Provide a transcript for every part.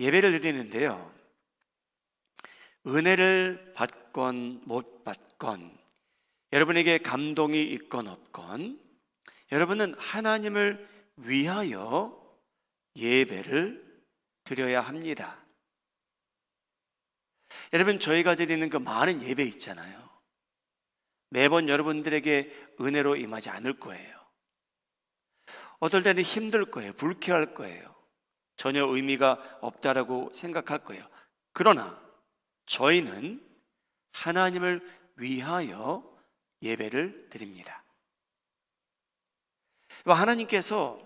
예배를 드리는데요. 은혜를 받건 못 받건 여러분에게 감동이 있건 없건 여러분은 하나님을 위하여 예배를 드려야 합니다. 여러분 저희가 드리는 그 많은 예배 있잖아요. 매번 여러분들에게 은혜로 임하지 않을 거예요. 어떨 때는 힘들 거예요. 불쾌할 거예요. 전혀 의미가 없다라고 생각할 거예요. 그러나 저희는 하나님을 위하여 예배를 드립니다. 하나님께서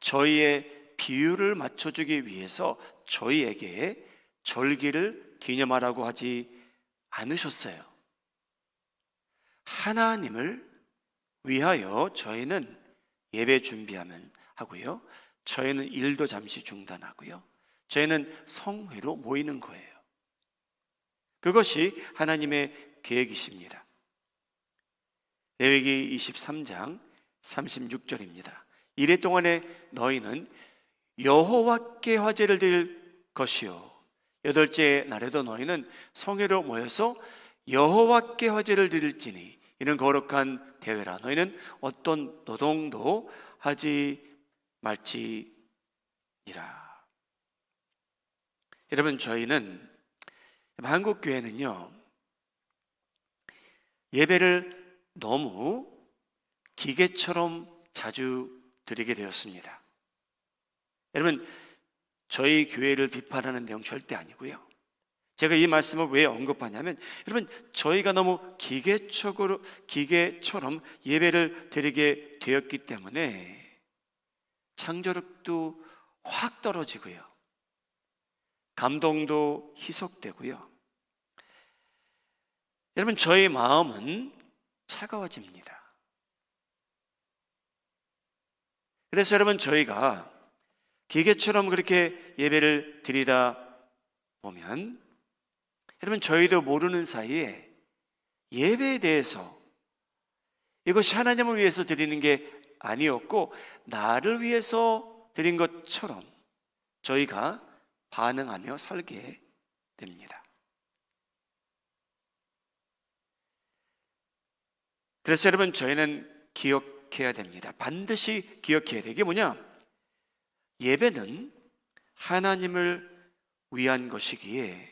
저희의 비율을 맞춰주기 위해서 저희에게 절기를 기념하라고 하지 않으셨어요. 하나님을 위하여 저희는 예배 준비하면 하고요. 저희는 일도 잠시 중단하고요. 저희는 성회로 모이는 거예요. 그것이 하나님의 계획이십니다. 레위기 23장 36절입니다. 이래 동안에 너희는 여호와께 화제를 드릴 것이요 여덟째 날에도 너희는 성회로 모여서 여호와께 화제를 드릴지니 이는 거룩한 대회라 너희는 어떤 노동도 하지 말지니라 여러분 저희는 한국 교회는요 예배를 너무 기계처럼 자주 드리게 되었습니다. 여러분 저희 교회를 비판하는 내용 절대 아니고요. 제가 이 말씀을 왜 언급하냐면 여러분 저희가 너무 기계적으로 기계처럼 예배를 드리게 되었기 때문에 창조력도 확 떨어지고요. 감동도 희석되고요. 여러분 저희 마음은 차가워집니다. 그래서 여러분 저희가 기계처럼 그렇게 예배를 드리다 보면 여러분 저희도 모르는 사이에 예배에 대해서 이것이 하나님을 위해서 드리는 게 아니었고 나를 위해서 드린 것처럼 저희가 반응하며 살게 됩니다. 그래서 여러분 저희는 기억해야 됩니다. 반드시 기억해야 돼. 이게 뭐냐? 예배는 하나님을 위한 것이기에